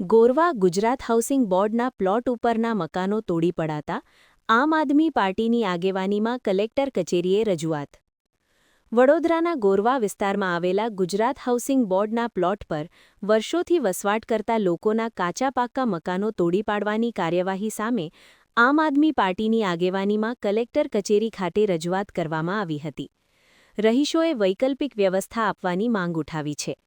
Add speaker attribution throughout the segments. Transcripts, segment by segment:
Speaker 1: Gorwa Gujarat housing બોર્ડના plot ઉપરના મકાનો તોડી પડાતા આમ આદમી પાર્ટીની આગેવાનીમાં કલેક્ટર કચેરીએ રજૂઆત. વડોદરાના ગોરવા વિસ્તારમાં આવેલા ગુજરાત હાઉસિંગ બોર્ડના પ્લોટ પર વર્ષોથી વસવાટ કરતા લોકોના કાચા પાક્કા મકાનો તોડી પાડવાની કાર્યવાહી સામે આમ આદમી પાર્ટીની આગેવાનીમાં કલેક્ટર કચેરી ખાતે રજૂઆત કરવામાં આવી હતી. રહીશોએ વૈકલ્પિક વ્યવસ્થા આપવાની માંગ ઉઠાવી છે.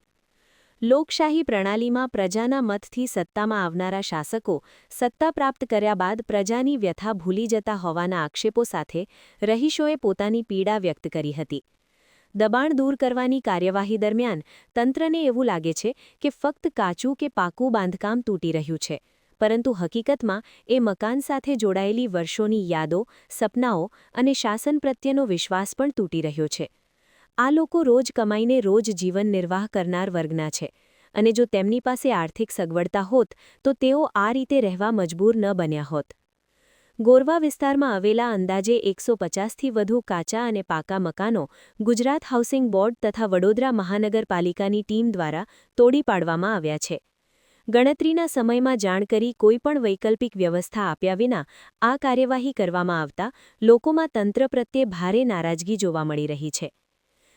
Speaker 1: લોકશાહી પ્રણાલીમાં પ્રજાના મતથી સત્તામાં આવનારા શાસકો સત્તા પ્રાપ્ત કર્યા બાદ પ્રજાની વ્યથા ભૂલી જતા હોવાના આક્ષેપો સાથે રહીશોએ પોતાની પીડા વ્યક્ત કરી હતી. દબાણ દૂર કરવાની કાર્યવાહી દરમિયાન તંત્રને એવું લાગે છે કે ફક્ત કાચું કે પાકું બાંધકામ તૂટી રહ્યું છે, પરંતુ હકીકતમાં એ મકાન સાથે જોડાયેલી વર્ષોની યાદો, સપનાઓ અને શાસન પ્રત્યેનો વિશ્વાસ પણ તૂટી રહ્યો છે. આ લોકો રોજ કમાઈને રોજ જીવન નિર્વાહ કરનાર વર્ગના છે અને જો તેમની પાસે આર્થિક સગવડતા હોત, તો તેઓ આ રીતે રહેવા મજબૂર ન બન્યા હોત. ગોરવા વિસ્તારમાં આવેલા અંદાજે એકસો પચાસથી વધુ કાચા અને પાકા મકાનો ગુજરાત હાઉસિંગ બોર્ડ તથા વડોદરા મહાનગરપાલિકાની ટીમ દ્વારા તોડી પાડવામાં આવ્યા છે. ગણતરીના સમયમાં જાણ કરી કોઈપણ વૈકલ્પિક વ્યવસ્થા આપ્યા વિના આ કાર્યવાહી કરવામાં આવતા લોકોમાં તંત્ર પ્રત્યે ભારે નારાજગી જોવા મળી રહી છે.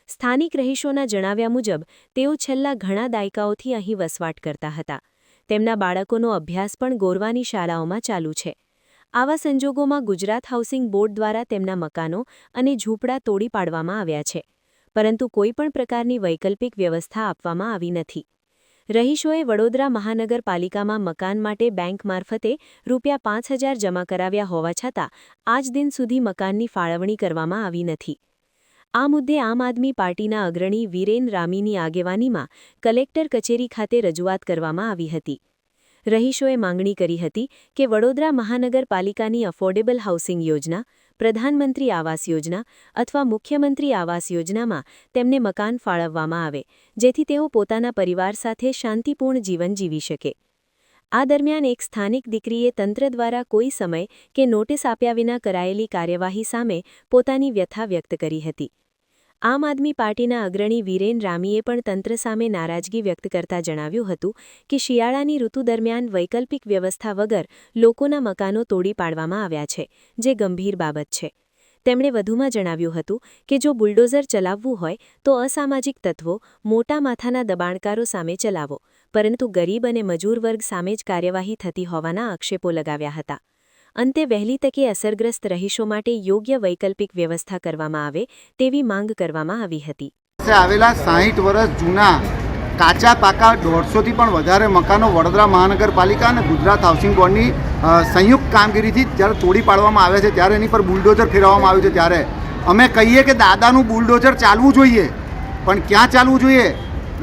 Speaker 1: સ્થાનિક રહીશોના જણાવ્યા મુજબ, તેઓ છેલ્લા ઘણા દાયકાઓથી અહીં વસવાટ કરતા હતા. તેમના બાળકોનો અભ્યાસ પણ ગોરવાની શાળાઓમાં ચાલુ છે. આવા સંજોગોમાં ગુજરાત હાઉસિંગ બોર્ડ દ્વારા તેમના મકાનો અને ઝૂંપડા તોડી પાડવામાં આવ્યા છે. પરંતુ કોઈપણ પ્રકારની વૈકલ્પિક વ્યવસ્થા આપવામાં આવી નથી. રહીશોએ વડોદરા મહાનગરપાલિકામાં મકાન માટે બેંક મારફતે રૂપિયા પાંચ હજાર જમા કરાવ્યા હોવા છતાં, આજ દિન સુધી મકાનની ફાળવણી કરવામાં આવી નથી. આ મુદ્દે આમ આદમી પાર્ટીના અગ્રણી વીરેન રામીની આગેવાનીમાં કલેક્ટર કચેરી ખાતે રજૂઆત કરવામાં આવી હતી. રહીશોએ માંગણી કરી હતી કે વડોદરા મહાનગરપાલિકાની અફોર્ડેબલ હાઉસિંગ યોજના, પ્રધાનમંત્રી આવાસ યોજના અથવા મુખ્યમંત્રી આવાસ યોજનામાં તેમને મકાન ફાળવવામાં આવે, જેથી તેઓ પોતાના પરિવાર સાથે શાંતિપૂર્ણ જીવન જીવી શકે. આ દરમિયાન એક સ્થાનિક દીકરીએ તંત્ર દ્વારા કોઈ સમય કે નોટિસ આપ્યા વિના કરાયેલી કાર્યવાહી સામે પોતાની વ્યથા વ્યક્ત કરી હતી. આમ આદમી પાર્ટીના અગ્રણી વીરેન રામીએ પણ તંત્ર સામે નારાજગી વ્યક્ત કરતા જણાવ્યું હતું કે શિયાળાની ઋતુ દરમિયાન વૈકલ્પિક વ્યવસ્થા વગર લોકોના મકાનો તોડી પાડવામાં આવ્યા છે, જે ગંભીર બાબત છે. તેમણે વધુમાં જણાવ્યું હતું કે જો બુલડોઝર ચલાવવું હોય, તો અસામાજિક તત્વો મોટા માથાના દબાણકારો સામે ચલાવો, પરંતુ ગરીબ અને મજૂર વર્ગ સામે જ કાર્યવાહી થતી હોવાના આક્ષેપો લગાવ્યા હતા. અંતે વહેલી તકે અસરગ્રસ્ત રહીશો માટે યોગ્ય વૈકલ્પિક વ્યવસ્થા કરવામાં આવે તેવી માંગ કરવામાં આવી હતી.
Speaker 2: આવેલા સાહીઠ વર્ષ જૂના કાચા પાકા દોઢસોથી પણ વધારે મકાનો વડોદરા મહાનગરપાલિકા અને ગુજરાત હાઉસિંગ બોર્ડની સંયુક્ત કામગીરીથી જ્યારે તોડી પાડવામાં આવે છે, ત્યારે એની પર બુલડોઝર ફેરવવામાં આવ્યું છે. ત્યારે અમે કહીએ કે દાદાનું બુલડોઝર ચાલવું જોઈએ, પણ ક્યાં ચાલવું જોઈએ?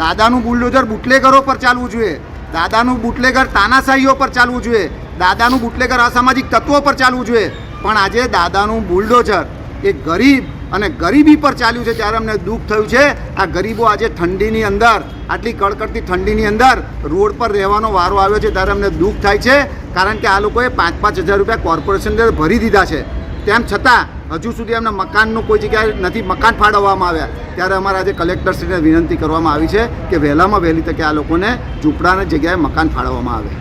Speaker 2: દાદાનું બુલડોઝર બુટલેગરો પર ચાલવું જોઈએ, દાદાનું બુટલેગર તાનાશાહીઓ પર ચાલવું જોઈએ દાદાનું બુટલેગર અસામાજિક તત્વો પર ચાલવું જોઈએ. પણ આજે દાદાનું બુલડોઝર એ ગરીબ અને ગરીબી પર ચાલ્યું છે ત્યારે અમને દુઃખ થયું છે. આ ગરીબો આજે ઠંડીની અંદર, આટલી કડકડતી ઠંડીની અંદર રોડ પર રહેવાનો વારો આવ્યો છે ત્યારે અમને દુઃખ થાય છે. કારણ કે આ લોકોએ પાંચ પાંચ હજાર રૂપિયા કોર્પોરેશન ભરી દીધા છે. તેમ છતાં, હજુ સુધી અમને મકાનનું કોઈ જગ્યાએ નથી, મકાન ફાળવવામાં આવ્યા. ત્યારે અમારા આજે કલેક્ટરશ્રીને વિનંતી કરવામાં આવી છે કે વહેલામાં વહેલી તકે આ લોકોને ઝૂંપડાની જગ્યાએ મકાન ફાળવવામાં આવે.